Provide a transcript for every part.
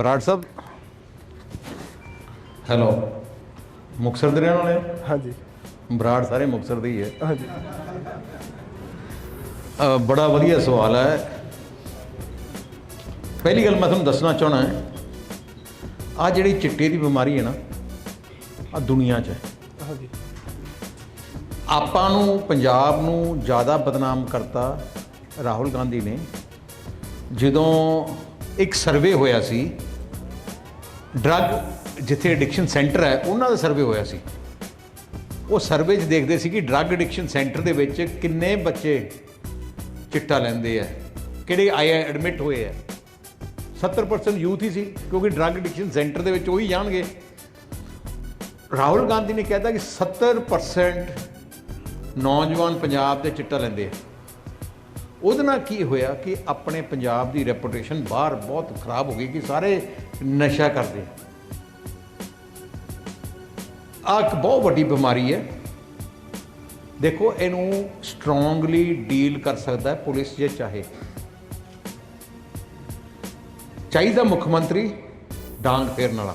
ਬਰਾੜ ਸਾਹਿਬ। Hello Muktsar ਦੇ ਰਹਿਣ ਵਾਲੇ ਹੋ? ਹਾਂਜੀ। ਬਰਾੜ ਸਾਰੇ ਮੁਕਤਸਰ ਦੇ ਹੀ ਹੈ। ਹਾਂਜੀ। ਅ, ਬੜਾ ਵਧੀਆ ਸਵਾਲ ਹੈ। ਪਹਿਲੀ ਗੱਲ ਮੈਂ ਤੁਹਾਨੂੰ ਦੱਸਣਾ ਚਾਹਣਾ ਹੈ। ਆ ਜਿਹੜੀ ਚਿੱਟੇ ਦੀ ਬਿਮਾਰੀ ਹੈ ਨਾ ਆ ਦੁਨੀਆ 'ਚ ਹੈ। ਹਾਂਜੀ। ਆਪਾਂ ਨੂੰ ਪੰਜਾਬ ਨੂੰ ਜ਼ਿਆਦਾ ਬਦਨਾਮ ਕਰਤਾ ਰਾਹੁਲ ਗਾਂਧੀ ਨੇ। ਜਦੋਂ ਇੱਕ ਸਰਵੇ ਹੋਇਆ ਸੀ ਡਰੱਗ ਜਿੱਥੇ ਐਡਿਕਸ਼ਨ ਸੈਂਟਰ ਹੈ, ਉਹਨਾਂ ਦਾ ਸਰਵੇ ਹੋਇਆ ਸੀ। ਉਹ ਸਰਵੇ 'ਚ ਦੇਖਦੇ ਸੀ ਕਿ ਡਰੱਗ ਐਡਿਕਸ਼ਨ ਸੈਂਟਰ ਦੇ ਵਿੱਚ ਕਿੰਨੇ ਬੱਚੇ ਚਿੱਟਾ ਲੈਂਦੇ ਆ, ਕਿਹੜੇ ਆਏ ਐਡਮਿਟ ਹੋਏ ਆ। 70% ਯੂਥ ਹੀ ਸੀ, ਕਿਉਂਕਿ ਡਰੱਗ ਐਡਿਕਸ਼ਨ ਸੈਂਟਰ ਦੇ ਵਿੱਚ ਉਹੀ ਜਾਣਗੇ। ਰਾਹੁਲ ਗਾਂਧੀ ਨੇ ਕਹਿਤਾ ਕਿ 70% ਨੌਜਵਾਨ ਪੰਜਾਬ ਦੇ ਚਿੱਟਾ ਲੈਂਦੇ ਆ। ਉਹਦੇ ਨਾਲ ਕੀ ਹੋਇਆ ਕਿ ਆਪਣੇ ਪੰਜਾਬ ਦੀ ਰੈਪੂਟੇਸ਼ਨ ਬਾਹਰ ਬਹੁਤ ਖਰਾਬ ਹੋ ਗਈ ਕਿ ਸਾਰੇ ਨਸ਼ਾ ਕਰਦੇ ਆ। ਇੱਕ ਬਹੁਤ ਵੱਡੀ ਬਿਮਾਰੀ ਹੈ। ਦੇਖੋ, ਇਹਨੂੰ ਸਟਰੋਂਗਲੀ ਡੀਲ ਕਰ ਸਕਦਾ ਹੈ ਪੁਲਿਸ ਜੇ ਚਾਹੇ। ਚਾਹੀਦਾ ਮੁੱਖ ਮੰਤਰੀ ਡਾਂਗ ਫੇਰਨ ਵਾਲਾ,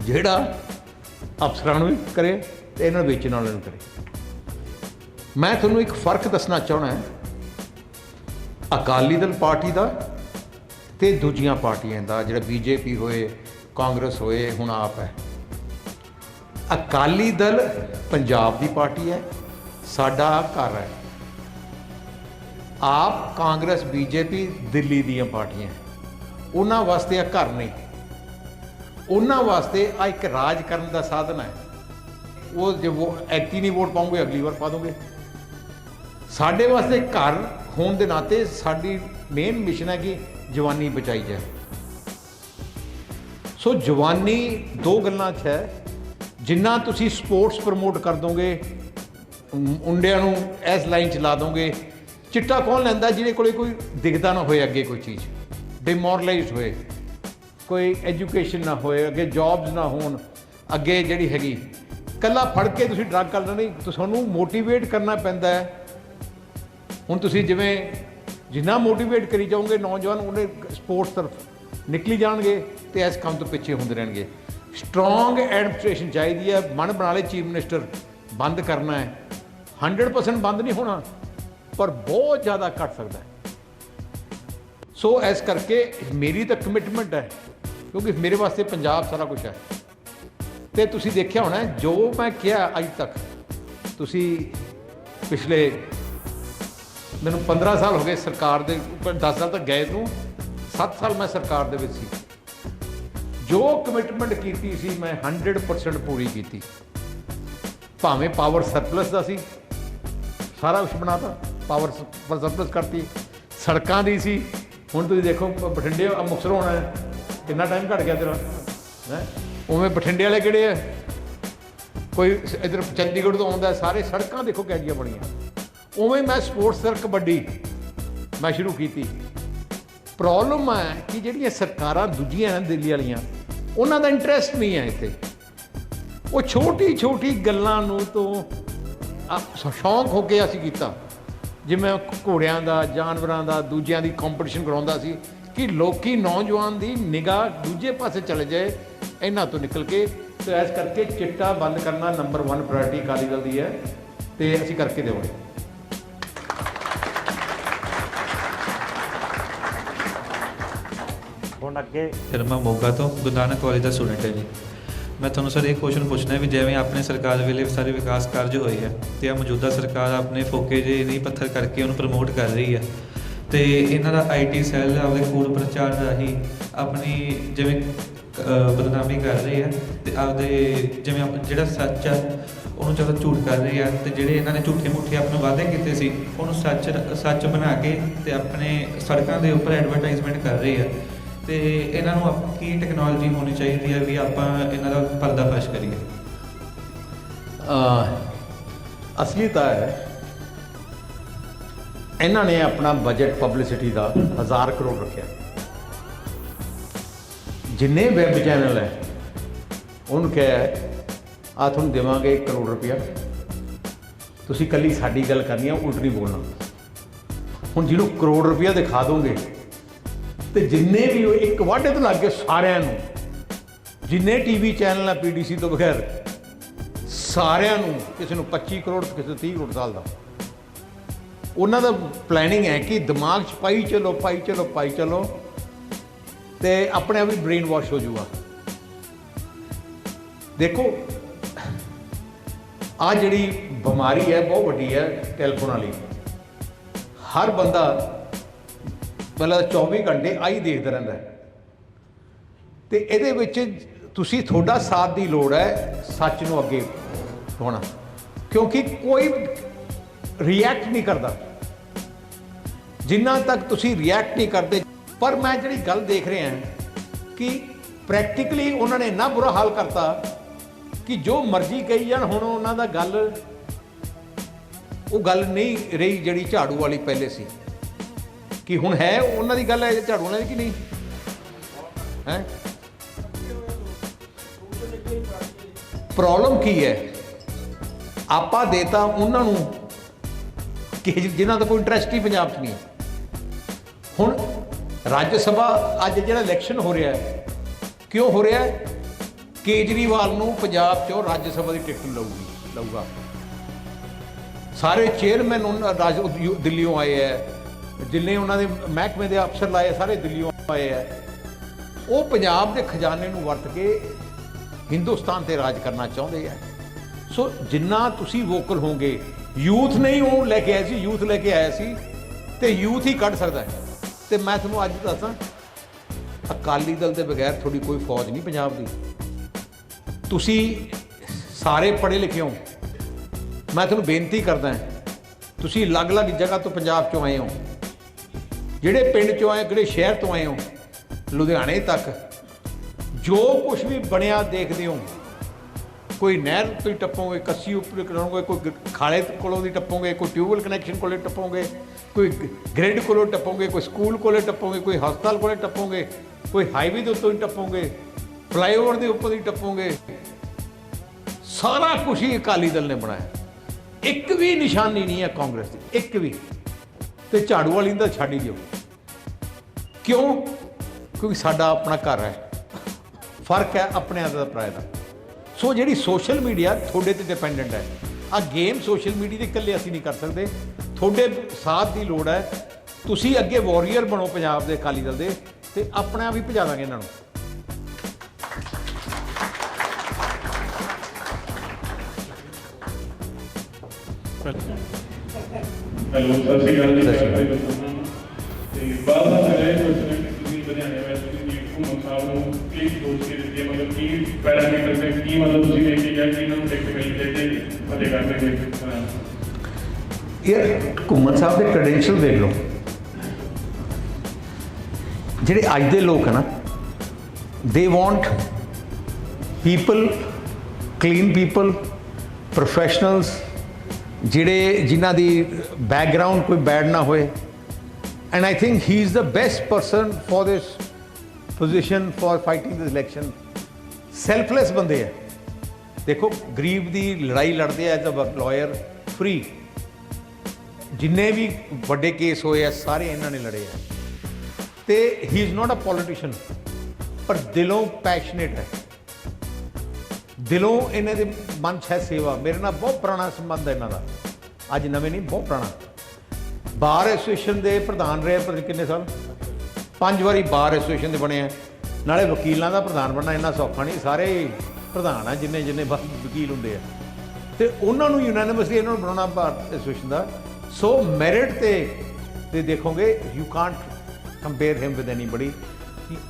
ਜਿਹੜਾ ਅਫਸਰਾਂ ਨੂੰ ਵੀ ਕਰੇ ਤੇ ਇਹਨਾਂ ਨੂੰ ਵੇਚਣ ਵਾਲਿਆਂ ਨੂੰ ਕਰੇ। ਮੈਂ ਤੁਹਾਨੂੰ ਇੱਕ ਫ਼ਰਕ ਦੱਸਣਾ ਚਾਹਣਾ ਹੈ। ਅਕਾਲੀ ਦਲ ਪਾਰਟੀ ਦਾ ਤੇ ਦੂਜੀਆਂ ਪਾਰਟੀਆਂ ਦਾ, ਜਿਹੜਾ ਬੀਜੇਪੀ ਹੋਏ, ਕਾਂਗਰਸ ਹੋਏ, ਹੁਣ ਆਪ ਹੈ। ਅਕਾਲੀ ਦਲ ਪੰਜਾਬ ਦੀ ਪਾਰਟੀ ਹੈ, ਸਾਡਾ ਘਰ ਹੈ। ਆਪ ਕਾਂਗਰਸ, ਬੀਜੇਪੀ, ਦਿੱਲੀ ਦੀਆਂ ਪਾਰਟੀਆਂ ਉਹਨਾਂ ਵਾਸਤੇ ਇਹ ਘਰ ਨਹੀਂ। ਉਹਨਾਂ ਵਾਸਤੇ ਆ ਇੱਕ ਰਾਜ ਕਰਨ ਦਾ ਸਾਧਨ ਹੈ। ਉਹ ਜੇ ਉਹ ਐਕਟੀ ਨਹੀਂ ਵੋਟ ਪਾਉਂਗੇ, ਅਗਲੀ ਵਾਰ ਪਾ ਦੋਗੇ। ਸਾਡੇ ਵਾਸਤੇ ਘਰ ਹੋਣ ਦੇ ਨਾਤੇ ਸਾਡੀ ਮੇਨ ਮਿਸ਼ਨ ਹੈ ਕਿ ਜਵਾਨੀ ਬਚਾਈ ਜਾਏ। ਸੋ ਜਵਾਨੀ ਦੋ ਗੱਲਾਂ 'ਚ ਹੈ। ਜਿੰਨਾ ਤੁਸੀਂ ਸਪੋਰਟਸ ਪ੍ਰਮੋਟ ਕਰ ਦੋਗੇ ਮੁੰਡਿਆਂ ਨੂੰ ਇਸ ਲਾਈਨ 'ਚ ਲਾ ਦੋਗੇ, ਚਿੱਟਾ ਕੌਣ ਲੈਂਦਾ ਜਿਹਦੇ ਕੋਲੇ ਕੋਈ ਦਿਖਦਾ ਨਾ ਹੋਏ ਅੱਗੇ ਕੋਈ ਚੀਜ਼ ਡਿਮੋਰਲਾਈਜ਼ਡ ਹੋਏ, ਕੋਈ ਐਜੂਕੇਸ਼ਨ ਨਾ ਹੋਏ, ਅੱਗੇ ਜੌਬਸ ਨਾ ਹੋਣ, ਅੱਗੇ ਜਿਹੜੀ ਹੈਗੀ, ਕੱਲਾ ਫੜ ਕੇ ਤੁਸੀਂ ਡਰੱਗ ਕਰ ਲੈਣਾ ਨਹੀਂ ਤੁਹਾਨੂੰ ਮੋਟੀਵੇਟ ਕਰਨਾ ਪੈਂਦਾ ਹੈ। ਹੁਣ ਤੁਸੀਂ ਜਿਵੇਂ ਜਿੰਨਾ ਮੋਟੀਵੇਟ ਕਰੀ ਜਾਓਗੇ, ਨੌਜਵਾਨ ਉਹਨੇ ਸਪੋਰਟਸ ਤਰਫ ਨਿਕਲੀ ਜਾਣਗੇ ਤੇ ਇਸ ਕੰਮ ਤੋਂ ਪਿੱਛੇ ਹੁੰਦੇ ਰਹਿਣਗੇ। ਸਟਰੋਂਗ ਐਡਮਿਨਿਸਟ੍ਰੇਸ਼ਨ ਚਾਹੀਦੀ ਹੈ, ਮਨ ਬਣਾ ਲੈ ਚੀਫ ਮਿਨਿਸਟਰ ਬੰਦ ਕਰਨਾ ਹੈ। 100% ਬੰਦ ਨਹੀਂ ਹੋਣਾ, ਪਰ ਬਹੁਤ ਜ਼ਿਆਦਾ ਘਟ ਸਕਦਾ ਹੈ। ਸੋ ਇਸ ਕਰਕੇ ਮੇਰੀ ਤਾਂ ਕਮਿਟਮੈਂਟ ਹੈ, ਕਿਉਂਕਿ ਮੇਰੇ ਵਾਸਤੇ ਪੰਜਾਬ ਸਾਰਾ ਕੁਝ ਹੈ। ਤੇ ਤੁਸੀਂ ਦੇਖਿਆ ਹੋਣਾ ਜੋ ਮੈਂ ਕਿਹਾ ਅੱਜ ਤੱਕ, ਤੁਸੀਂ ਪਿਛਲੇ ਮੈਨੂੰ 15 ਸਾਲ ਹੋ ਗਏ ਸਰਕਾਰ ਦੇ ਉੱਪਰ 10 ਸਾਲ ਤੱਕ ਗਏ ਨੂੰ 7 ਸਾਲ ਮੈਂ ਸਰਕਾਰ ਦੇ ਵਿੱਚ ਸੀ। ਜੋ ਕਮਿਟਮੈਂਟ ਕੀਤੀ ਸੀ ਮੈਂ 100% ਪੂਰੀ ਕੀਤੀ। ਭਾਵੇਂ ਪਾਵਰ ਸਰਪਲਸ ਦਾ ਸੀ, ਸਾਰਾ ਕੁਝ ਬਣਾਤਾ ਪਾਵਰ ਸਰਪਲਸ ਕਰਤੀ। ਸੜਕਾਂ ਦੀ ਸੀ, ਹੁਣ ਤੁਸੀਂ ਦੇਖੋ ਬਠਿੰਡੇ ਆ ਮੁਕਤਸਰ ਹੋਣਾ ਹੈ, ਕਿੰਨਾ ਟਾਈਮ ਘਟ ਗਿਆ ਤੇਰਾ, ਹੈ? ਉਵੇਂ ਬਠਿੰਡੇ ਵਾਲੇ ਕਿਹੜੇ ਆ ਕੋਈ ਇਧਰ ਚੰਡੀਗੜ੍ਹ ਤੋਂ ਆਉਂਦਾ ਸਾਰੇ ਸੜਕਾਂ ਦੇਖੋ ਕਿਹੋ ਜਿਹੀਆਂ ਬਣੀਆਂ। ਉਵੇਂ ਮੈਂ ਸਪੋਰਟਸ ਸਰ ਕਬੱਡੀ ਮੈਂ ਸ਼ੁਰੂ ਕੀਤੀ। ਪ੍ਰੋਬਲਮ ਹੈ ਕਿ ਜਿਹੜੀਆਂ ਸਰਕਾਰਾਂ ਦੂਜੀਆਂ ਹਨ, ਦਿੱਲੀ ਵਾਲੀਆਂ, ਉਹਨਾਂ ਦਾ ਇੰਟਰਸਟ ਨਹੀਂ ਹੈ ਇੱਥੇ। ਉਹ ਛੋਟੀ ਛੋਟੀ ਗੱਲਾਂ ਨੂੰ ਤੋਂ ਸ਼ੌਂਕ ਹੋ ਕੇ ਅਸੀਂ ਕੀਤਾ। ਜਿਵੇਂ ਘੋੜਿਆਂ ਦਾ, ਜਾਨਵਰਾਂ ਦਾ, ਦੂਜਿਆਂ ਦੀ ਕੰਪੀਟੀਸ਼ਨ ਕਰਾਉਂਦਾ ਸੀ ਕਿ ਲੋਕੀ ਨੌਜਵਾਨ ਦੀ ਨਿਗਾਹ ਦੂਜੇ ਪਾਸੇ ਚਲੇ ਜਾਏ, ਇਹਨਾਂ ਤੋਂ ਨਿਕਲ ਕੇ। ਤੇ ਇਸ ਕਰਕੇ ਚਿੱਟਾ ਬੰਦ ਕਰਨਾ ਨੰਬਰ 1 ਪ੍ਰਾਇੋਰਟੀ ਅਕਾਲੀ ਦਲ ਦੀ ਹੈ ਤੇ ਅਸੀਂ ਕਰਕੇ ਦੇਵਾਂਗੇ। ਹੁਣ ਅੱਗੇ ਫਿਰ ਮੈਂ ਮੋਗਾ ਤੋਂ ਗੁਰੂ ਨਾਨਕ ਕਾਲਜ ਦਾ ਸਟੂਡੈਂਟ ਹਾਂ ਜੀ। ਮੈਂ ਤੁਹਾਨੂੰ ਸਰ ਇਹ ਕੁਐਸਚਨ ਪੁੱਛਣਾ ਵੀ ਜਿਵੇਂ ਆਪਣੇ ਸਰਕਾਰ ਵੇਲੇ ਸਾਰੇ ਵਿਕਾਸ ਕਾਰਜ ਹੋਏ ਆ ਤੇ ਆ ਮੌਜੂਦਾ ਸਰਕਾਰ ਆਪਣੇ ਫੋਕੇ ਜੇ ਨਹੀਂ ਪੱਥਰ ਕਰਕੇ ਉਹਨੂੰ ਪ੍ਰਮੋਟ ਕਰ ਰਹੀ ਹੈ ਤੇ ਇਹਨਾਂ ਦਾ ਆਈਟੀ ਸੈੱਲ ਆਪਦੇ ਕੂੜ ਪ੍ਰਚਾਰ ਰਾਹੀਂ ਆਪਣੀ ਜਿਵੇਂ ਬਦਨਾਮੀ ਕਰ ਰਹੇ ਆ ਤੇ ਆਪਦੇ ਜਿਵੇਂ ਜਿਹੜਾ ਸੱਚ ਆ, ਉਹਨੂੰ ਚਲੋ ਝੂਠ ਕਰ ਰਹੇ ਆ ਤੇ ਜਿਹੜੇ ਇਹਨਾਂ ਨੇ ਝੂਠੇ ਮੁੱਠੇ ਆਪਣੇ ਵਾਅਦੇ ਕੀਤੇ ਸੀ, ਉਹਨੂੰ ਸੱਚ ਸੱਚ ਬਣਾ ਕੇ ਤੇ ਆਪਣੇ ਸੜਕਾਂ ਦੇ ਉੱਪਰ ਐਡਵਰਟਾਈਜ਼ਮੈਂਟ ਕਰ ਰਹੇ ਆ। ਤੇ ਇਹਨਾਂ ਨੂੰ ਆਪ- ਕੀ ਟੈਕਨੋਲੋਜੀ ਹੋਣੀ ਚਾਹੀਦੀ ਹੈ ਵੀ ਆਪਾਂ ਇਹਨਾਂ ਦਾ ਪਰਦਾਫਾਸ਼ ਕਰੀਏ? ਅਹ ਅਸਲੀਤਾ ਹੈ, ਇਹਨਾਂ ਨੇ ਆਪਣਾ ਬਜਟ ਪਬਲਿਸਿਟੀ ਦਾ 1000 ਕਰੋੜ ਰੱਖਿਆ। ਜਿੰਨੇ ਵੈਬ ਚੈਨਲ ਹੈ, ਉਹਨੂੰ ਕਿਹਾ ਆ ਤੁਹਾਨੂੰ ਦੇਵਾਂਗੇ 1 ਕਰੋੜ ਰੁਪਇਆ। ਤੁਸੀਂ ਕੱਲੀ ਸਾਡੀ ਗੱਲ ਕਰਨੀ ਆ, ਉਲਟ ਨਹੀਂ ਬੋਲਣਾ। ਹੁਣ ਜਿਹਨੂੰ ਕਰੋੜ ਰੁਪਇਆ ਦਿਖਾ ਦੋਗੇ ਤੇ ਜਿੰਨੇ ਵੀ ਉਹ ਇੱਕ ਵਾਢੇ ਤੋਂ ਲੱਗ ਕੇ ਸਾਰਿਆਂ ਨੂੰ, ਜਿੰਨੇ ਟੀਵੀ ਚੈਨਲ ਆ, ਪੀਡੀਸੀ ਤੋਂ ਬਗੈਰ, ਸਾਰਿਆਂ ਨੂੰ ਕਿਸੇ ਨੂੰ 25 ਕਰੋੜ ਕਿਸੇ ਨੂੰ 30 ਕਰੋੜ ਸਾਲ ਦਾ। ਉਹਨਾਂ ਦਾ ਪਲੈਨਿੰਗ ਹੈ ਕਿ ਦਿਮਾਗ 'ਚ ਪਾਈ ਚਲੋ ਪਾਈ ਚਲੋ ਪਾਈ ਚਲੋ ਤੇ ਆਪਣੇ ਆਪ ਹੀ ਬ੍ਰੇਨ ਵਾਸ਼ ਹੋ ਜਾਊਗਾ ਦੇਖੋ ਆ ਜਿਹੜੀ ਬਿਮਾਰੀ ਹੈ, ਬਹੁਤ ਵੱਡੀ ਹੈ, ਟੈਲੀਫੋਨ ਵਾਲੀ। ਹਰ ਬੰਦਾ ਮਤਲਬ 24 ਘੰਟੇ ਆਈ ਦੇਖਦਾ ਰਹਿੰਦਾ ਹੈ। ਤੇ ਇਹਦੇ ਵਿੱਚ ਤੁਸੀਂ ਤੁਹਾਡਾ ਸਾਥ ਦੀ ਲੋੜ ਹੈ ਸੱਚ ਨੂੰ ਅੱਗੇ ਹੋਣਾ ਕਿਉਂਕਿ ਕੋਈ ਰਿਐਕਟ ਨਹੀਂ ਕਰਦਾ। ਜਿੰਨਾ ਤੱਕ ਤੁਸੀਂ ਰਿਐਕਟ ਨਹੀਂ ਕਰਦੇ, ਪਰ ਮੈਂ ਜਿਹੜੀ ਗੱਲ ਦੇਖ ਰਿਹਾ ਕਿ ਪ੍ਰੈਕਟੀਕਲੀ ਉਹਨਾਂ ਨੇ ਇੰਨਾ ਬੁਰਾ ਹਾਲ ਕਰਤਾ ਕਿ ਜੋ ਮਰਜ਼ੀ ਕਹੀ ਜਾਣ, ਹੁਣ ਉਹਨਾਂ ਦਾ ਗੱਲ, ਉਹ ਗੱਲ ਨਹੀਂ ਰਹੀ ਜਿਹੜੀ ਝਾੜੂ ਵਾਲੀ ਪਹਿਲੇ ਸੀ। ਕਿ ਹੁਣ ਹੈ ਉਹਨਾਂ ਦੀ ਗੱਲ ਹੈ ਝਾੜੂ ਦੀ ਕਿ ਨਹੀਂ? ਹੈ? ਪ੍ਰੋਬਲਮ ਕੀ ਹੈ? ਆਪਾਂ ਦੇਤਾ ਉਹਨਾਂ ਨੂੰ ਕਿ ਜਿਨ੍ਹਾਂ ਦਾ ਕੋਈ ਇੰਟਰਸਟ ਹੀ ਪੰਜਾਬ 'ਚ ਨਹੀਂ ਹੁਣ ਰਾਜ ਸਭਾ ਅੱਜ ਜਿਹੜਾ ਇਲੈਕਸ਼ਨ ਹੋ ਰਿਹਾ ਹੈ, ਕਿਉਂ ਹੋ ਰਿਹਾ ਹੈ? ਕੇਜਰੀਵਾਲ ਨੂੰ ਪੰਜਾਬ 'ਚੋਂ ਰਾਜ ਸਭਾ ਦੀ ਟਿਕਟ ਲਊਗੀ, ਲਊਗਾ। ਸਾਰੇ ਚੇਅਰਮੈਨ ਉਹਨਾਂ ਰਾਜ ਯੂ- ਦਿੱਲੀੋਂ ਆਏ ਹੈ। ਜਿੰਨੇ ਉਹਨਾਂ ਦੇ ਮਹਿਕਮੇ ਦੇ ਅਫਸਰ ਲਾਏ, ਸਾਰੇ ਦਿੱਲੀੋਂ ਆਏ ਹੈ ਉਹ ਪੰਜਾਬ ਦੇ ਖਜ਼ਾਨੇ ਨੂੰ ਵਰਤ ਕੇ ਹਿੰਦੁਸਤਾਨ ਤੇ ਰਾਜ ਕਰਨਾ ਚਾਹੁੰਦੇ ਆ। ਸੋ ਜਿੰਨਾ ਤੁਸੀਂ ਵੋਕਲ ਹੋਗੇ ਯੂਥ ਨਹੀਂ ਉਹ ਲੈ ਕੇ ਆਇਆ ਸੀ, ਯੂਥ ਲੈ ਕੇ ਆਇਆ ਸੀ, ਤੇ ਯੂਥ ਹੀ ਕੱਢ ਸਕਦਾ ਹੈ। ਤੇ ਮੈਂ ਤੁਹਾਨੂੰ ਅੱਜ ਦੱਸਾਂ, ਅਕਾਲੀ ਦਲ ਦੇ ਬਗੈਰ ਤੁਹਾਡੀ ਕੋਈ ਫੌਜ ਨਹੀਂ ਪੰਜਾਬ ਦੀ। ਤੁਸੀਂ ਸਾਰੇ ਪੜ੍ਹੇ ਲਿਖੇ ਹੋ। ਮੈਂ ਤੁਹਾਨੂੰ ਬੇਨਤੀ ਕਰਦਾ ਤੁਸੀਂ ਅਲੱਗ-ਅਲੱਗ ਜਗ੍ਹਾ ਤੋਂ ਪੰਜਾਬ ਚੋਂ ਆਏ ਹੋ। ਜਿਹੜੇ ਪਿੰਡ ਚੋਂ ਆਏ, ਕਿਹੜੇ ਸ਼ਹਿਰ ਤੋਂ ਆਏ ਹੋ? ਲੁਧਿਆਣੇ ਤੱਕ। ਜੋ ਕੁਝ ਵੀ ਬਣਿਆ ਦੇਖਦੇ ਹੋ। ਕੋਈ ਨਹਿਰ ਤੋਂ ਹੀ ਟੱਪੋਗੇ, ਕੱਸੀ ਉੱਪਰ ਕਰੋਗੇ ਕੋਈ ਖਾਲੇ ਕੋਲੋਂ ਦੀ ਟੱਪੋਗੇ, ਕੋਈ ਟਿਊਬਵੈਲ ਕਨੈਕਸ਼ਨ ਕੋਲੇ ਟੱਪੋਗੇ, ਕੋਈ ਗ੍ਰਿਡ ਕੋਲੋਂ ਟੱਪੋਗੇ, ਕੋਈ ਸਕੂਲ ਕੋਲੇ ਟੱਪੋਗੇ, ਕੋਈ ਹਸਪਤਾਲ ਕੋਲੇ ਟੱਪੋਗੇ, ਕੋਈ ਹਾਈਵੇ ਦੇ ਉੱਤੋਂ ਹੀ ਟੱਪੋਗੇ, ਫਲਾਈਓਵਰ ਦੇ ਉੱਪਰ ਹੀ ਟੱਪੋਗੇ। ਸਾਰਾ ਕੁਝ ਹੀ ਅਕਾਲੀ ਦਲ ਨੇ ਬਣਾਇਆ। ਇੱਕ ਵੀ ਨਿਸ਼ਾਨੀ ਨਹੀਂ ਹੈ ਕਾਂਗਰਸ ਦੀ, ਇੱਕ ਵੀ। ਤੇ ਝਾੜੂ ਵਾਲੀ ਨੂੰ ਤਾਂ ਛੱਡ ਹੀ ਦਿਓ। ਕਿਉਂ? ਕਿਉਂਕਿ ਸਾਡਾ ਆਪਣਾ ਘਰ ਹੈ। ਫ਼ਰਕ ਹੈ ਆਪਣੇ ਦਾ ਪਰਾਏ ਦਾ। ਸੋ ਜਿਹੜੀ ਸੋਸ਼ਲ ਮੀਡੀਆ ਤੁਹਾਡੇ ਤੇ ਡਿਪੈਂਡੈਂਟ ਹੈ। ਆ ਗੇਮ ਸੋਸ਼ਲ ਮੀਡੀਆ ਦੇ ਇਕੱਲੇ ਅਸੀਂ ਨਹੀਂ ਕਰ ਸਕਦੇ। ਤੁਹਾਡੇ ਸਾਥ ਦੀ ਲੋੜ ਹੈ। ਤੁਸੀਂ ਅੱਗੇ ਵਾਰੀਅਰ ਬਣੋ ਪੰਜਾਬ ਦੇ, ਅਕਾਲੀ ਦਲ ਦੇ ਤੇ ਆਪਣੇ ਆਪ ਹੀ ਭਜਾ ਇਹਨਾਂ ਨੂੰ। ਹੈਲੋ ਸਤਿ ਸ਼੍ਰੀ ਅਕਾਲ ਜੀ ਸਤਿ ਸ਼੍ਰੀ ਅਕਾਲ। ਤੇ ਬਾਅਦ ਦਾ ਮੇਰਾ ਇਹ ਕੁਐਸਚਨ ਹੈ ਕਿ ਤੁਸੀਂ ਲੁਧਿਆਣੇ ਵਿੱਚ ਤੁਸੀਂ ਘੁੰਮਣ ਸਾਹਿਬ ਨੂੰ ਕੀ ਸੋਚ ਕੇ ਦਿੱਤੀ ਹੈ ਮਤਲਬ ਕੀ ਪੈਰਾਮੀਟਰ ਤੇ ਕੀ ਮਤਲਬ ਤੁਸੀਂ ਦੇਖ ਕੇ ਗਿਆ ਕਿ ਇਹਨਾਂ ਨੂੰ ਟਿਕਟ ਮਿਲ ਜੇ ਤੇ ਫਤਿਹ ਕਰਦੇ ਨੇ ਯਾਰ ਘੁੰਮਣ ਸਾਹਿਬ ਦੇ ਕ੍ਰੈਡੈਂਸ਼ੀਅਲ ਦੇਖ ਲਓ। ਜਿਹੜੇ ਅੱਜ ਦੇ ਲੋਕ ਹਨ they want people clean people professionals ਜਿਹੜੇ ਜਿਨ੍ਹਾਂ ਦੀ ਬੈਕਗ੍ਰਾਉਂਡ ਕੋਈ ਬੈਡ ਨਾ ਹੋਏ। And I think he is the best person for this position for fighting this election selfless ਬੰਦੇ ਆ। ਦੇਖੋ, ਗਰੀਬ ਦੀ ਲੜਾਈ ਲੜਦੇ ਆ ਐਜ਼ ਅ ਲਾਇਰ ਫ੍ਰੀ ਜਿੰਨੇ ਵੀ ਵੱਡੇ ਕੇਸ ਹੋਏ ਆ, ਸਾਰੇ ਇਹਨਾਂ ਨੇ ਲੜੇ ਆ। ਤੇ ਹੀ ਇਜ਼ ਨਾਟ ਅ ਪੋਲੀਟੀਸ਼ੀਅਨ ਪਰ ਦਿਲੋਂ ਪੈਸ਼ਨੇਟ ਹੈ। ਦਿਲੋਂ ਇਹਨਾਂ ਦੇ ਮਨ 'ਚ ਹੈ ਸੇਵਾ। ਮੇਰੇ ਨਾਲ ਬਹੁਤ ਪੁਰਾਣਾ ਸੰਬੰਧ ਹੈ ਇਹਨਾਂ ਦਾ। ਅੱਜ ਨਵੇਂ ਨਹੀਂ, ਬਹੁਤ ਪੁਰਾਣਾ। ਬਾਰ ਐਸੋਸੀਏਸ਼ਨ ਦੇ ਪ੍ਰਧਾਨ ਰਹੇ ਪਤਾ ਕਿੰਨੇ ਸਾਲ? ਪੰਜ ਵਾਰੀ ਬਾਰ ਐਸੋਸੀਏਸ਼ਨ ਦੇ ਬਣੇ ਆ। ਨਾਲੇ ਵਕੀਲਾਂ ਦਾ ਪ੍ਰਧਾਨ ਬਣਨਾ ਇੰਨਾ ਸੌਖਾ ਨਹੀਂ, ਸਾਰੇ ਪ੍ਰਧਾਨ ਆ, ਜਿੰਨੇ ਜਿੰਨੇ ਵ- ਵਕੀਲ ਹੁੰਦੇ ਆ। ਤੇ ਉਹਨਾਂ ਨੂੰ ਯੂਨੈਨਿਮਸਲੀ ਇਹਨਾਂ ਨੂੰ ਬਣਾਉਣਾ ਭਾਰਤ ਐਸੋਸੀਏਸ਼ਨ ਦਾ। ਸੋ ਮੈਰਿਟ ਤੇ ਤੇ ਦੇਖੋਗੇ you can't compare him with anybody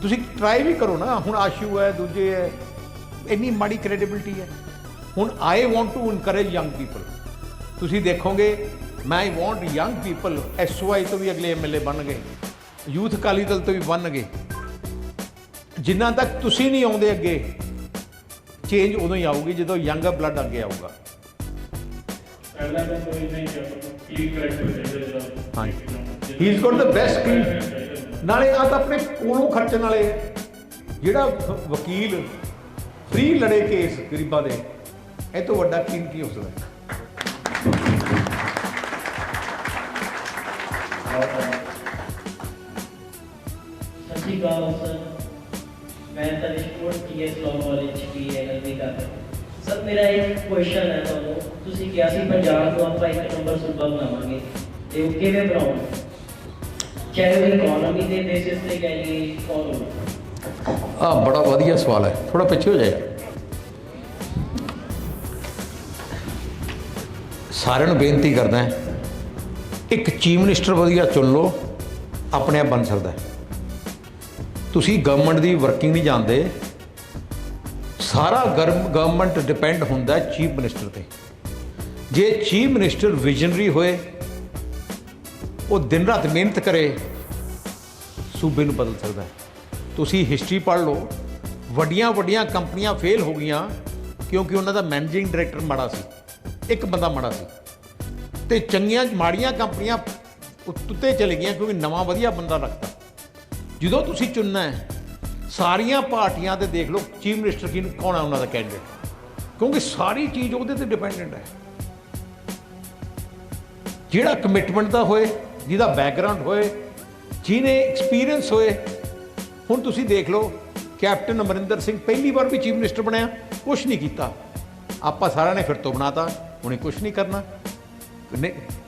ਤੁਸੀਂ ਟਰਾਈ ਵੀ ਕਰੋ ਨਾ, ਹੁਣ ਆਸ਼ੂ ਹੈ, ਦੂਜੇ ਹੈ ਇੰਨੀ ਮਾੜੀ ਕ੍ਰੈਡੀਬਿਲਟੀ ਹੈ। ਹੁਣ I want to encourage young people ਤੁਸੀਂ ਦੇਖੋਗੇ ਮੈਂ ਆਈ ਵਾਂਟ ਯੰਗ ਪੀਪਲ ਐਸਵਾਈ ਤੋਂ ਵੀ ਅਗਲੇ ਐਮਐਲਏ ਬਣਨਗੇ ਯੂਥ ਅਕਾਲੀ ਦਲ ਤੋਂ ਵੀ ਬਣਨਗੇ। ਜਿੰਨਾ ਤੱਕ ਤੁਸੀਂ ਨਹੀਂ ਆਉਂਦੇ ਅੱਗੇ ਚੇਂਜ ਉਦੋਂ ਹੀ ਆਊਗੀ ਜਦੋਂ ਯੰਗਰ ਬਲੱਡ ਅੱਗੇ ਆਊਗਾ। ਹਾਂਜੀ he is got the best team ਨਾਲੇ? ਆ ਤਾਂ ਆਪਣੇ ਕੋਲੋਂ ਖਰਚਣ ਵਾਲੇ। ਜਿਹੜਾ ਵਕੀਲ ਫ੍ਰੀ ਲੜੇ ਕੇਸ ਗਰੀਬਾਂ ਦੇ। ਇਹ ਤੋਂ ਵੱਡਾ ਕੀਮ ਕੀ ਹੋ ਸਕਦਾ ਸਵਾਲ ਸਰ ਮੈਂ ਤਾਂ ਟੀਐਸ ਲਾਅ ਕਾਲਜ ਦੀ ਐਲਐਲਬੀ ਕਰ ਰਿਹਾ ਸਰ, ਮੇਰਾ ਇੱਕ ਕੁਐਸਚਨ ਹੈ ਤੁਹਾਨੂੰ। ਤੁਸੀਂ ਕਿਹਾ ਸੀ ਪੰਜਾਬ ਨੂੰ ਆਪਾਂ ਇੱਕ ਨੰਬਰ ਸੂਬਾ ਬਣਾਵਾਂਗੇ। ਤੇ ਉਹ ਕਿਵੇਂ ਬਣਾਉਣਾ ਚਾਹੇ ਉਹ ਇਕਨੋਮੀ ਦੇ ਬੇਸਿਸ ਤੇ ਕਹੀਏ ਕੌਣ ਆ ਬੜਾ ਵਧੀਆ ਸਵਾਲ ਹੈ। ਥੋੜਾ ਪਿੱਛੇ ਹੋ ਜਾਏ। ਸਾਰਿਆਂ ਨੂੰ ਬੇਨਤੀ ਕਰਦਾ ਹਾਂ, ਇੱਕ ਚੀਫ ਮਿਨਿਸਟਰ ਵਧੀਆ ਚੁਣ ਲਓ ਆਪਣੇ ਆਪ ਬਣ ਸਕਦਾ ਤੁਸੀਂ ਗਵਰਨਮੈਂਟ ਦੀ ਵਰਕਿੰਗ ਨਹੀਂ ਜਾਣਦੇ। ਸਾਰਾ ਗਵਰਨਮੈਂਟ ਡਿਪੈਂਡ ਹੁੰਦਾ ਚੀਫ ਮਿਨਿਸਟਰ ਤੇ। ਜੇ ਚੀਫ ਮਿਨਿਸਟਰ ਵਿਜ਼ਨਰੀ ਹੋਏ ਉਹ ਦਿਨ ਰਾਤ ਮਿਹਨਤ ਕਰੇ ਸੂਬੇ ਨੂੰ ਬਦਲ ਸਕਦਾ ਹੈ। ਤੁਸੀਂ ਹਿਸਟਰੀ ਪੜ੍ਹ ਲਓ। ਵੱਡੀਆਂ ਵੱਡੀਆਂ ਕੰਪਨੀਆਂ ਫੇਲ ਹੋ ਗਈਆਂ ਕਿਉਂਕਿ ਉਹਨਾਂ ਦਾ ਮੈਨੇਜਿੰਗ ਡਾਇਰੈਕਟਰ ਮਾੜਾ ਸੀ। ਇੱਕ ਬੰਦਾ ਮਾੜਾ ਸੀ। ਤੇ ਚੰਗੀਆਂ ਮਾੜੀਆਂ ਕੰਪਨੀਆਂ ਉੱਤੇ ਚਲੇ ਗਈਆਂ ਕਿਉਂਕਿ ਨਵਾਂ ਵਧੀਆ ਬੰਦਾ ਰੱਖਤਾ। ਜਦੋਂ ਤੁਸੀਂ ਚੁਣਨਾ ਹੈ, ਸਾਰੀਆਂ ਪਾਰਟੀਆਂ ਤੇ ਦੇਖ ਲਓ ਚੀਫ ਮਿਨਿਸਟਰ ਕੀ ਕੌਣ ਹੈ ਉਹਨਾਂ ਦਾ ਕੈਂਡੀਡੇਟ ਕਿਉਂਕਿ ਸਾਰੀ ਚੀਜ਼ ਉਹਦੇ ਤੇ ਡਿਪੈਂਡੈਂਟ ਹੈ। ਜਿਹੜਾ ਕਮਿਟਮੈਂਟ ਦਾ ਹੋਏ, ਜਿਹਦਾ ਬੈਕਗ੍ਰਾਉਂਡ ਹੋਏ, ਜਿਹਨੇ ਐਕਸਪੀਰੀਅੰਸ ਹੋਏ ਹੁਣ ਤੁਸੀਂ ਦੇਖ ਲਓ, ਕੈਪਟਨ ਅਮਰਿੰਦਰ ਸਿੰਘ ਪਹਿਲੀ ਵਾਰ ਵੀ ਚੀਫ ਮਿਨਿਸਟਰ ਬਣਿਆ ਕੁਝ ਨਹੀਂ ਕੀਤਾ। ਆਪਾਂ ਸਾਰਿਆਂ ਨੇ ਫਿਰ ਤੋਂ ਬਣਾਤਾ, ਹੁਣੇ ਕੁਝ ਨਹੀਂ ਕਰਨਾ।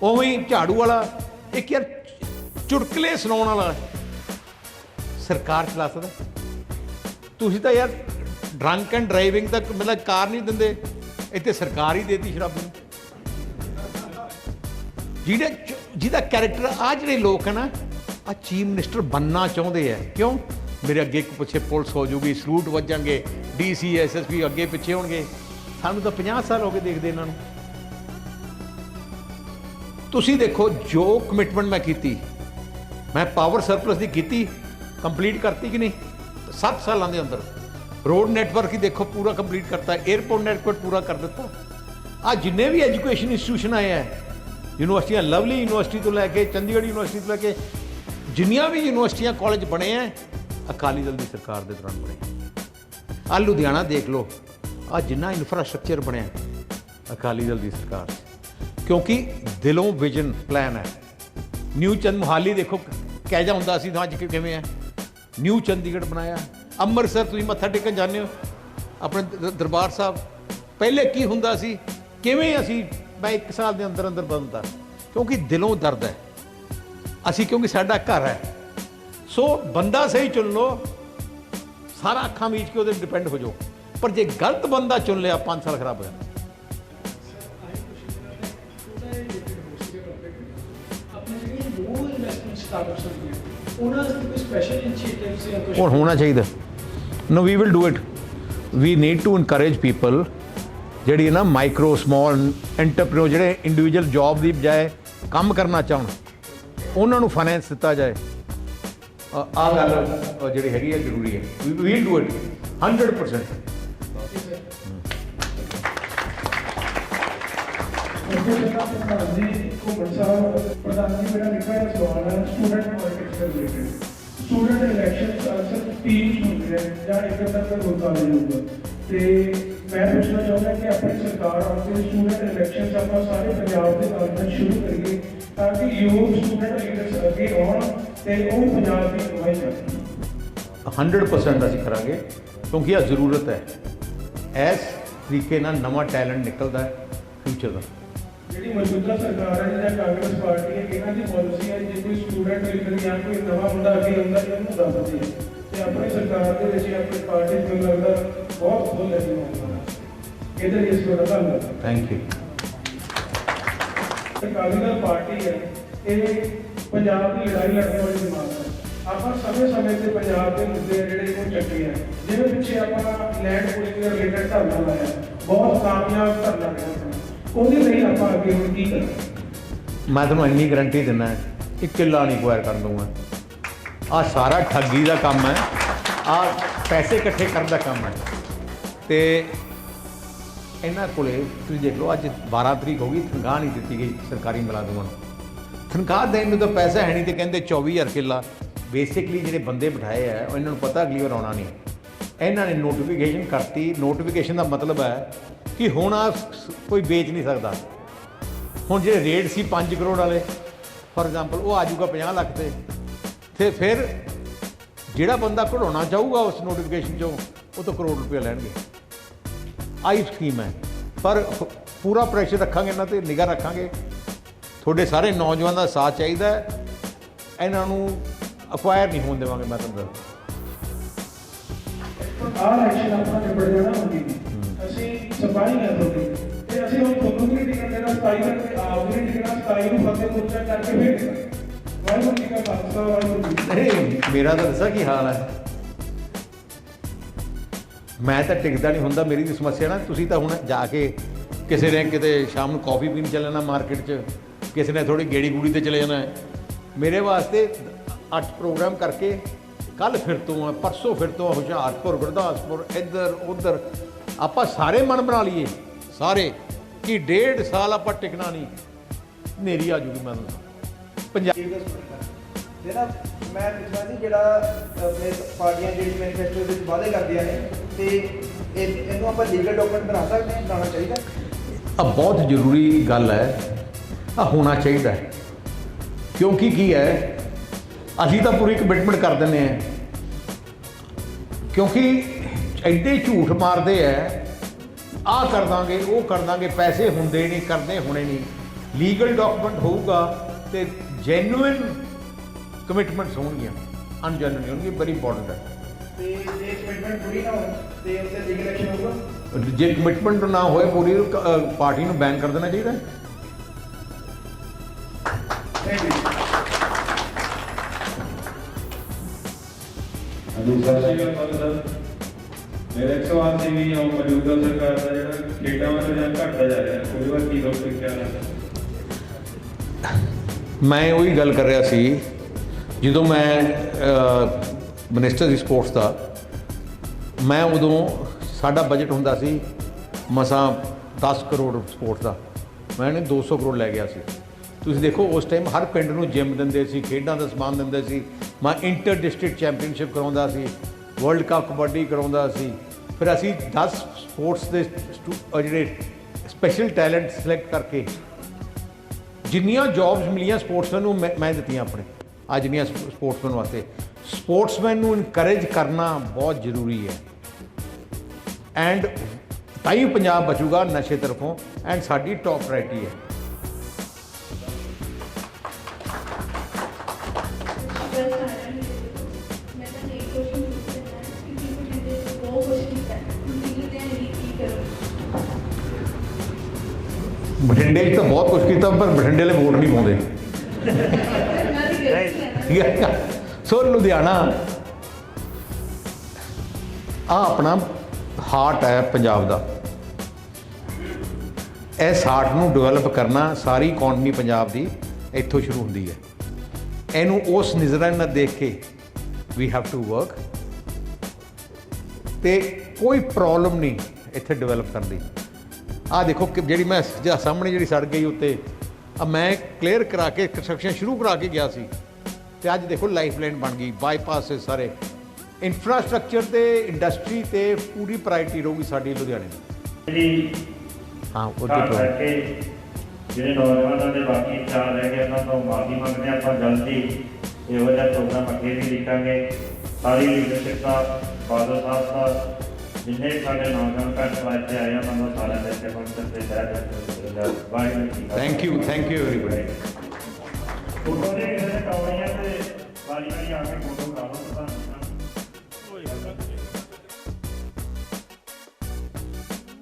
ਉਵੇਂ ਹੀ ਝਾੜੂ ਵਾਲਾ, ਇੱਕ ਯਾਰ ਚੁਟਕਲੇ ਸੁਣਾਉਣ ਵਾਲਾ। ਸਰਕਾਰ ਚਲਾ ਸਕਦਾ। ਤੁਸੀਂ ਤਾਂ ਯਾਰ ਡਰੰਕ ਐਂਡ ਡਰਾਈਵਿੰਗ ਤੱਕ ਮਤਲਬ ਕਾਰ ਨਹੀਂ ਦਿੰਦੇ, ਇੱਥੇ ਸਰਕਾਰ ਹੀ ਦੇਤੀ ਸ਼ਰਾਬ ਨੂੰ। ਜਿਹੜੇ ਜਿਹਦਾ ਕੈਰੈਕਟਰ ਆ ਜਿਹੜੇ ਲੋਕ ਹੈ ਨਾ ਆ ਚੀਫ ਮਿਨਿਸਟਰ ਬੰਨਣਾ ਚਾਹੁੰਦੇ ਆ। ਕਿਉਂ? ਮੇਰੇ ਅੱਗੇ ਇੱਕ ਪਿੱਛੇ ਪੁਲਿਸ ਹੋ ਜੂਗੀ, ਸਲੂਟ ਵੱਜਾਂਗੇ ਡੀਸੀ ਐਸਐਸਪੀ ਅੱਗੇ ਪਿੱਛੇ ਹੋਣਗੇ। ਸਾਨੂੰ ਤਾਂ 50 ਸਾਲ ਹੋ ਗਏ ਦੇਖਦੇ ਇਹਨਾਂ ਨੂੰ। ਤੁਸੀਂ ਦੇਖੋ, ਜੋ ਕਮਿਟਮੈਂਟ ਮੈਂ ਕੀਤੀ, ਮੈਂ ਪਾਵਰ ਸਰਪਲਸ ਦੀ ਕੀਤੀ ਕੰਪਲੀਟ ਕਰਤੀ ਕਿ ਨਹੀਂ? 7 ਸਾਲਾਂ ਦੇ ਅੰਦਰ। ਰੋਡ ਨੈਟਵਰਕ ਹੀ ਦੇਖੋ, ਪੂਰਾ ਕੰਪਲੀਟ ਕਰਤਾ। 에어ਪੋਰਟ ਨੈਟਵਰਕ ਪੂਰਾ ਕਰ ਦਿੱਤਾ। ਆ ਜਿੰਨੇ ਵੀ ਐਜੂਕੇਸ਼ਨ ਇੰਸਟੀਟਿਊਸ਼ਨ ਆਏ ਆ, ਯੂਨੀਵਰਸਿਟੀਆਂ, ਲਵਲੀ ਯੂਨੀਵਰਸਿਟੀ ਤੋਂ ਲੈ ਕੇ, ਚੰਡੀਗੜ੍ਹ ਯੂਨੀਵਰਸਿਟੀ ਤੋਂ ਲੈ ਕੇ, ਜਿੰਨੀਆਂ ਵੀ ਯੂਨੀਵਰਸਿਟੀਆਂ ਕਾਲਜ ਬਣੇ ਆ ਅਕਾਲੀ ਦਲ ਦੀ ਸਰਕਾਰ ਦੇ ਦੌਰਾਨ ਬਣੇ। ਆ ਲੁਧਿਆਣਾ ਦੇਖ ਲਓ ਆ ਜਿੰਨਾ ਇਨਫਰਾਸਟ੍ਰਕਚਰ ਬਣਿਆ ਅਕਾਲੀ ਦਲ ਦੀ ਸਰਕਾਰ। ਕਿਉਂਕਿ ਦਿਲੋਂ ਵਿਜ਼ਨ ਪਲਾਨ ਹੈ। ਨਿਊ ਚੰਦ ਮੁਹਾਲੀ ਦੇਖੋ, ਕਹਿ ਜਾ ਹੁੰਦਾ ਸੀ ਤਾਂ ਅੱਜ ਕਿਵੇਂ ਹੈ? ਨਿਊ ਚੰਡੀਗੜ੍ਹ ਬਣਾਇਆ। ਅੰਮ੍ਰਿਤਸਰ ਤੁਸੀਂ ਮੱਥਾ ਟੇਕਣ ਜਾਂਦੇ ਹੋ, ਆਪਣੇ ਦਰਬਾਰ ਸਾਹਿਬ। ਪਹਿਲੇ ਕੀ ਹੁੰਦਾ ਸੀ? ਕਿਵੇਂ ਅਸੀਂ, ਮੈਂ ਇੱਕ ਸਾਲ ਦੇ ਅੰਦਰ ਅੰਦਰ ਬਦਲਦਾ? ਕਿਉਂਕਿ ਦਿਲੋਂ ਦਰਦ ਹੈ। ਅਸੀਂ ਕਿਉਂਕਿ ਸਾਡਾ ਘਰ ਹੈ। ਸੋ ਬੰਦਾ ਸਹੀ ਚੁਣ ਲਓ, ਸਾਰਾ ਅੱਖਾਂ ਮੀਚ ਕੇ ਉਹਦੇ ਡਿਪੈਂਡ ਹੋ ਜਾਓ। ਪਰ ਜੇ ਗਲਤ ਬੰਦਾ ਚੁਣ ਲਿਆ 5 ਸਾਲ ਖਰਾਬ ਹੋ ਜਾਣਾ। ਹੁਣ ਹੋਣਾ ਚਾਹੀਦਾ। No we will do it we need to encourage people ਜਿਹੜੀ ਨਾ ਮਾਈਕਰੋ ਸਮਾਲ ਐਂਟਰਪ੍ਰੀਨਰ ਜਿਹੜੇ ਇੰਡੀਵਿਜੂਅਲ ਜੌਬ ਦੀ ਬਜਾਏ ਕੰਮ ਕਰਨਾ ਚਾਹਣ, ਉਹਨਾਂ ਨੂੰ ਫਾਈਨੈਂਸ ਦਿੱਤਾ ਜਾਏ। ਆ ਗੱਲ ਅ, ਜਿਹੜੀ ਹੈਗੀ ਹੈ ਜ਼ਰੂਰੀ ਹੈ ਵੀ ਵਿਲ ਡੂ ਇਟ 100% ਪ੍ਰਧਾਨ ਜੀ ਘੁੰਮਣ ਸਾਹਿਬ ਪ੍ਰਧਾਨ ਜੀ ਮੇਰਾ ਨਿੱਕਾ ਜਿਹਾ ਸਵਾਲ ਹੈ ਸਟੂਡੈਂਟ ਪੋਲਿਟਿਕਸ ਦੇ ਰਿਲੇਟਡ ਸਟੂਡੈਂਟ ਇਲੈਕਸ਼ਨਸ ਅਕਸਰ ਟੀਮ ਹੁੰਦੇ ਨੇ ਜਾਂ ਇੱਕ ਅੱਧਾ ਕੋਈ ਹੋਰ ਕਾਲਜ ਹੋਊਗਾ ਤੇ ਮੈਂ ਪੁੱਛਣਾ ਚਾਹੁੰਦਾ ਕਿ ਆਪਣੀ ਸਰਕਾਰ ਆਪਣੇ ਸਟੂਡੈਂਟ ਇਲੈਕਸ਼ਨਸ ਆਪਾਂ ਸਾਰੇ ਪੰਜਾਬ ਦੇ 'ਚ ਸ਼ੁਰੂ ਕਰੀਏ ਤਾਂ ਕਿ ਯੂਥ ਸਟੂਡੈਂਟ ਲੀਡਰਸ ਅੱਗੇ ਆਉਣ ਤੇ ਉਹ ਪੰਜਾਬ ਦੀ ਅਗਵਾਈ ਕਰਨ 100% ਅਸੀਂ ਕਰਾਂਗੇ ਕਿਉਂਕਿ ਇਹ ਜ਼ਰੂਰਤ ਹੈ। ਇਸ ਤਰੀਕੇ ਨਾਲ ਨਵਾਂ ਟੈਲੈਂਟ ਨਿਕਲਦਾ ਹੈ ਫਿਊਚਰ ਦਾ। ਜਿਹੜੀ ਮੌਜੂਦਾ ਸਰਕਾਰ ਹੈ ਜਾਂ ਕਾਂਗਰਸ ਪਾਰਟੀ ਹੈ ਇਹਨਾਂ ਦੀ ਪਾਲਿਸੀ ਹੈ ਜੇ ਕੋਈ ਸਟੂਡੈਂਟ ਲੀਡਰ ਜਾਂ ਕੋਈ ਨਵਾਂ ਮੁੰਡਾ ਅੱਗੇ ਆਉਂਦਾ ਹੈ ਉਹਨੂੰ ਦੱਸਦੇ ਹੈ। ਤੇ ਆਪਣੀ ਸਰਕਾਰ ਦੇ ਵਿੱਚ ਆਪਣੀ ਪਾਰਟੀ ਨੂੰ ਲੱਗਦਾ ਬਹੁਤ ਫੁੱਲ ਹੈ ਇਹਦੇ ਲਈ ਇਸ ਦਾ ਧੰਨਵਾਦ। Thank you Akali Dal party ਹੈ ਇਹ ਪੰਜਾਬ ਦੀ ਲੜਾਈ ਲੜਨ ਵਾਲੀ ਜਮਾਤ ਹੈ। ਆਪਾਂ ਸਮੇਂ-ਸਮੇਂ ਤੇ ਪੰਜਾਬ ਦੇ ਮੁੱਦੇ ਜਿਹੜੇ ਉਹ ਚੱਕੇ ਆ। ਜਿਵੇਂ ਪਿੱਛੇ ਆਪਾਂ ਲੈਂਡ ਪੂਲਿੰਗ ਦੇ ਰਿਲੇਟਡ ਧਰਨਾ ਲਾਇਆ। ਬਹੁਤ ਕਾਮਯਾਬ ਧਰਨਾ ਰਿਹਾ। ਉਹਦੇ ਲਈ ਆਪਾਂ ਅੱਗੇ ਹੁਣ ਕੀ ਕਰਾਂਗੇ? ਮੈਂ ਤੁਹਾਨੂੰ ਇੰਨੀ ਗਾਰੰਟੀ ਦਿੰਦਾ ਇੱਕ ਕਿੱਲਾ ਨਹੀਂ ਅਕਵਾਇਰ ਕਰ ਦੂੰਗਾ ਆ ਸਾਰਾ ਠੱਗੀ ਦਾ ਕੰਮ ਹੈ। ਆ ਪੈਸੇ ਇਕੱਠੇ ਕਰਨ ਦਾ ਕੰਮ ਹੈ। ਤੇ ਇਹਨਾਂ ਕੋਲੇ ਤੁਸੀਂ ਦੇਖ ਲਓ, ਅੱਜ 12 ਤਰੀਕ ਹੋ ਗਈ, ਤਨਖਾਹ ਨਹੀਂ ਦਿੱਤੀ ਗਈ ਸਰਕਾਰੀ ਮੁਲਾਜ਼ਮਾਂ ਨੂੰ। ਤਨਖਾਹ ਦੇਣ ਨੂੰ ਤਾਂ ਪੈਸਾ ਹੈ ਨਹੀਂ ਤੇ ਕਹਿੰਦੇ 24000 ਕਿੱਲਾ। ਬੇਸਿਕਲੀ ਜਿਹੜੇ ਬੰਦੇ ਬਿਠਾਏ ਆ ਉਹ ਇਹਨਾਂ ਨੂੰ ਪਤਾ ਅਗਲੀ ਵਾਰ ਆਉਣਾ ਨਹੀਂ। ਇਹਨਾਂ ਨੇ ਨੋਟੀਫਿਕੇਸ਼ਨ ਕਰਤੀ। ਨੋਟੀਫਿਕੇਸ਼ਨ ਦਾ ਮਤਲਬ ਹੈ ਕਿ ਹੁਣ ਆ ਕੋਈ ਵੇਚ ਨਹੀਂ ਸਕਦਾ। ਹੁਣ ਜਿਹੜੇ ਰੇਟ ਸੀ 5 ਕਰੋੜ ਵਾਲੇ ਫੋਰ ਐਗਜ਼ਾਮਪਲ ਉਹ ਆ ਜਾਊਗਾ 50 ਲੱਖ ਤੇ। ਤੇ ਫਿਰ ਜਿਹੜਾ ਬੰਦਾ ਕਢਾਉਣਾ ਚਾਹੂਗਾ ਉਸ ਨੋਟੀਫਿਕੇਸ਼ਨ ਚੋਂ, ਉਹ ਤੋਂ ਕਰੋੜ ਰੁਪਏ ਲੈਣਗੇ। ਆਈ ਸਕੀਮ ਹੈ। ਪਰ ਪੂਰਾ ਪ੍ਰੈਸ਼ਰ ਰੱਖਾਂਗੇ ਇਹਨਾਂ ਤੇ ਨਿਗਾਹ ਰੱਖਾਂਗੇ। ਤੁਹਾਡੇ ਸਾਰੇ ਨੌਜਵਾਨਾਂ ਦਾ ਸਾਥ ਚਾਹੀਦਾ ਹੈ। ਇਹਨਾਂ ਨੂੰ ਅਕਵਾਇਰ ਨਹੀਂ ਹੋਣ ਦੇਵਾਂਗੇ ਮੈਂ ਤੁਹਾਨੂੰ ਦੱਸਦਾ। ਆਹ ਐਕਸ਼ਨ ਆਪਾਂ ਨਿਬੜ ਜਾਣਾ ਹੁੰਦੀ ਅਸੀਂ ਸਫ਼ਾਈ ਤੁਹਾਡੀ ਤੇ ਅਸੀਂ ਹੁਣ ਤੁਹਾਨੂੰ ਵੀ ਟਿਕਟ ਦੇਣਾ 27 ਕਰਕੇ ਵੀ ਟਿਕਟ 27 ਨੂੰ ਫਤਿਹ ਪੁੱਛਾ ਕਰਕੇ ਫੇਰ ਵਾਹਿਗੁਰੂ ਜੀ ਕਾ ਖਾਲਸਾ ਵਾਹਿਗੁਰੂ ਜੀ ਕੀ ਫਤਿਹ। ਨਹੀਂ ਮੇਰਾ ਤਾਂ ਦੱਸਾਂ ਕੀ ਹਾਲ ਹੈ। ਮੈਂ ਤਾਂ ਟਿਕਦਾ ਨਹੀਂ ਹੁੰਦਾ, ਮੇਰੀ ਦੀ ਸਮੱਸਿਆ ਨਾ। ਤੁਸੀਂ ਤਾਂ ਹੁਣ ਜਾ ਕੇ ਕਿਸੇ ਨੇ ਕਿਤੇ ਸ਼ਾਮ ਨੂੰ ਕਾਫੀ ਪੀਣ ਚੱਲਣਾ ਮਾਰਕੀਟ 'ਚ, ਕਿਸੇ ਨੇ ਥੋੜੀ ਗੇੜੀ ਗੂੜੀ ਤੇ ਚਲੇ ਜਾਣਾ ਮੇਰੇ ਵਾਸਤੇ ਅੱਠ ਪ੍ਰੋਗਰਾਮ ਕਰਕੇ ਕੱਲ ਫਿਰ ਤੋਂ ਆ, ਪਰਸੋਂ ਫਿਰ ਤੋਂ ਹੁਸ਼ਿਆਰਪੁਰ, ਗੁਰਦਾਸਪੁਰ, ਇੱਧਰ, ਉੱਧਰ। ਆਪਾਂ ਸਾਰੇ ਮਨ ਬਣਾ ਲਈਏ, ਸਾਰੇ, ਕਿ ਡੇਢ ਸਾਲ ਆਪਾਂ ਟਿਕਣਾ ਨਹੀਂ। ਨੇਰੀ ਆ ਜੂਗੀ ਮੈਨੂੰ ਪੰਜਾਬ ਤੇ ਨਾ ਮੈਂ ਪੁੱਛਣਾ ਸੀ ਜਿਹੜਾ ਆਪਣੇ ਪਾਰਟੀਆਂ ਜਿਹੜੀ ਮੈਨੀਫੈਸਟੋ ਵਿੱਚ ਵਾਅਦੇ ਕਰਦੀਆਂ ਨੇ, ਤੇ ਇਹ- ਇਹਨੂੰ ਆਪਾਂ ਲੀਗਲ ਡਾਕੂਮੈਂਟ ਬਣਾ ਸਕਦੇ ਹਾਂ, ਬਣਾਉਣਾ ਚਾਹੀਦਾ? ਆ, ਬਹੁਤ ਜ਼ਰੂਰੀ ਗੱਲ ਹੈ। ਆ, ਹੋਣਾ ਚਾਹੀਦਾ ਹੈ। ਕਿਉਂਕਿ ਕੀ ਹੈ, ਅਸੀਂ ਤਾਂ ਪੂਰੀ ਕਮਿਟਮੈਂਟ ਕਰ ਦਿੰਦੇ ਆ ਕਿਉਂਕਿ ਐਡੇ ਝੂਠ ਮਾਰਦੇ ਐ ਆ ਕਰ ਦਾਂਗੇ, ਉਹ ਕਰ ਦਾਂਗੇ, ਪੈਸੇ ਹੁੰਦੇ ਨਹੀਂ, ਕਰਦੇ ਹੋਣੇ ਨਹੀਂ। ਲੀਗਲ ਡਾਕੂਮੈਂਟ ਹੋਊਗਾ ਤੇ ਜੈਨੂਇਨ ਕਮਿਟਮੈਂਟਸ ਹੋਣਗੀਆਂ ਅਨਜੈਨੂਇਨ ਹੋਣਗੀਆਂ ਵੈਰੀ ਇੰਪੋਰਟੈਂਟ ਹੈ। ਤੇ ਜੇ ਕਮਿਟਮੈਂਟ ਪੂਰੀ ਨਾ ਹੋਣ ਤੇ ਉੱਤੇ ਲੀਗਲ ਐਕਸ਼ਨ ਹੋਊਗਾ? ਜੇ ਕਮਿਟਮੈਂਟ ਨਾ ਹੋਏ ਪੂਰੀ ਪਾਰਟੀ ਨੂੰ ਬੈਨ ਕਰ ਦੇਣਾ ਚਾਹੀਦਾ ਹਾਂਜੀ ਸਤਿ ਸ਼੍ਰੀ ਅਕਾਲ ਸਰ। ਮੇਰਾ ਮੌਜੂਦਾ ਸਰਕਾਰ ਦਾ ਜਿਹੜਾ ਖੇਡਾਂ ਵੱਲ ਰੁਝਾਨ ਘਟਦਾ ਜਾ ਰਿਹਾ ਉਹਦੇ ਬਾਰੇ ਕੀ ਲੋਕ ਕਿਹਾ ਲੱਗਦਾ ਮੈਂ ਉਹੀ ਗੱਲ ਕਰ ਰਿਹਾ ਸੀ ਜਦੋਂ ਮੈਂ ਮਿਨਿਸਟਰ ਦੀ ਸਪੋਰਟਸ ਦਾ, ਮੈਂ ਉਦੋਂ ਸਾਡਾ ਬਜਟ ਹੁੰਦਾ ਸੀ ਮਸਾਂ 10 ਕਰੋੜ ਸਪੋਰਟਸ ਦਾ। ਮੈਂ ਨੇ 200 ਕਰੋੜ ਲੈ ਗਿਆ ਸੀ। ਤੁਸੀਂ ਦੇਖੋ, ਉਸ ਟਾਈਮ ਹਰ ਪਿੰਡ ਨੂੰ ਜਿਮ ਦਿੰਦੇ ਸੀ, ਖੇਡਾਂ ਦਾ ਸਮਾਨ ਦਿੰਦੇ ਸੀ। ਮੈਂ ਇੰਟਰ ਡਿਸਟ੍ਰਿਕਟ ਚੈਂਪੀਅਨਸ਼ਿਪ ਕਰਾਉਂਦਾ ਸੀ ਵਰਲਡ ਕੱਪ ਕਬੱਡੀ ਕਰਾਉਂਦਾ ਸੀ। ਫਿਰ ਅਸੀਂ 10 ਸਪੋਰਟਸ ਦੇ ਸਟੂ- ਜਿਹੜੇ ਸਪੈਸ਼ਲ ਟੈਲੈਂਟ ਸਿਲੈਕਟ ਕਰਕੇ ਜਿੰਨੀਆਂ ਜੌਬਸ ਮਿਲੀਆਂ ਸਪੋਰਟਸਮੈਨ ਨੂੰ ਮੈਂ ਮੈਂ ਦਿੱਤੀਆਂ ਆਪਣੇ। ਆ ਜਿੰਨੀਆਂ ਸਪੋਰਟਸਮੈਨ ਵਾਸਤੇ। ਸਪੋਰਟਸਮੈਨ ਨੂੰ ਇਨਕਰੇਜ ਕਰਨਾ ਬਹੁਤ ਜ਼ਰੂਰੀ ਹੈ। ਐਂਡ ਤਾਂ ਹੀ ਪੰਜਾਬ ਬਚੂਗਾ ਨਸ਼ੇ ਤਰਫੋਂ ਐਂਡ ਸਾਡੀ ਟੌਪ ਪ੍ਰਾਇਰਟੀ ਹੈ। ਬਠਿੰਡੇ 'ਚ ਤਾਂ ਬਹੁਤ ਕੁਝ ਕੀਤਾ, ਪਰ ਬਠਿੰਡੇ ਵਾਲੇ ਵੋਟ ਨਹੀਂ ਪਾਉਂਦੇ। ਠੀਕ ਹੈ ਸੋ ਲੁਧਿਆਣਾ ਆ ਆਪਣਾ ਹਾਰਟ ਹੈ ਪੰਜਾਬ ਦਾ। ਇਸ ਹਾਰਟ ਨੂੰ ਡਿਵੈਲਪ ਕਰਨਾ ਸਾਰੀ ਇਕਨੋਮੀ ਪੰਜਾਬ ਦੀ ਇੱਥੋਂ ਸ਼ੁਰੂ ਹੁੰਦੀ ਹੈ। ਇਹਨੂੰ ਉਸ ਨਜ਼ਰਾਂ ਨਾਲ ਦੇਖ ਕੇ ਵੀ ਹੈਵ ਟੂ ਵਰਕ ਤੇ ਕੋਈ ਪ੍ਰੋਬਲਮ ਨਹੀਂ ਇੱਥੇ ਡਿਵੈਲਪ ਕਰਨ ਦੀ। ਆ ਦੇਖੋ ਕਿ ਜਿਹੜੀ ਮੈਂ ਜਿਹੜਾ ਸਾਹਮਣੇ ਜਿਹੜੀ ਸੜ ਗਈ ਉੱਤੇ ਆ ਮੈਂ ਕਲੀਅਰ ਕਰਾ ਕੇ ਕੰਸਟਰਕਸ਼ਨ ਸ਼ੁਰੂ ਕਰਾ ਕੇ ਗਿਆ ਸੀ। ਤੇ ਅੱਜ ਦੇਖੋ ਲਾਈਫ ਲਾਈਨ ਬਣ ਗਈ ਬਾਈਪਾਸ ਹੈ ਸਾਰੇ। ਇਨਫਰਾਸਟ੍ਰਕਚਰ ਤੇ ਇੰਡਸਟਰੀ ਤੇ ਪੂਰੀ ਪ੍ਰਾਇੋਰਟੀ ਰਹੂਗੀ ਸਾਡੀ ਲੁਧਿਆਣੇ ਦੀ। ਜਿਹੜੀ ਹਾਂ ਉਹਦੀ। ਬੈਠੇ ਜਿਹੜੇ ਨੌਜਵਾਨਾਂ ਦੇ ਬਾਕੀ ਚਾਰ ਰਹਿ ਗਏ ਉਹਨਾਂ ਤੋਂ ਮਾਫੀ ਮੰਗਦੇ ਹਾਂ ਆਪਾਂ ਜਲਦੀ ਇਹੋ ਜਿਹਾ ਪ੍ਰੋਗਰਾਮ ਅੱਗੇ ਵੀ ਲਿਖਾਂਗੇ। ਸਾਰੀ ਲੀਡਰਸ਼ਿਪ ਦਾ ਬਾਦਲ ਸਾਹਿਬ ਦਾ ਜਿੰਨੇ ਸਾਡੇ ਨੌਜਵਾਨ ਭੈਣ ਭਰਾ ਇੱਥੇ ਆਏ ਉਹਨਾਂ ਨੂੰ ਸਾਰਿਆਂ ਦੇ ਇੱਥੇ ਪਹੁੰਚਣ ਤੇ ਸਹਿ ਕਰਦੇ ਵਾਹਿਗੁਰੂ ਜੀ ਕਾ Thank you, thank you everybody. Photo ਦੇ ਕਿਸੇ ਨੇ ਕੌੜੀਆਂ ਤੇ ਵਾਰੀ ਵਾਰੀ ਆ ਕੇ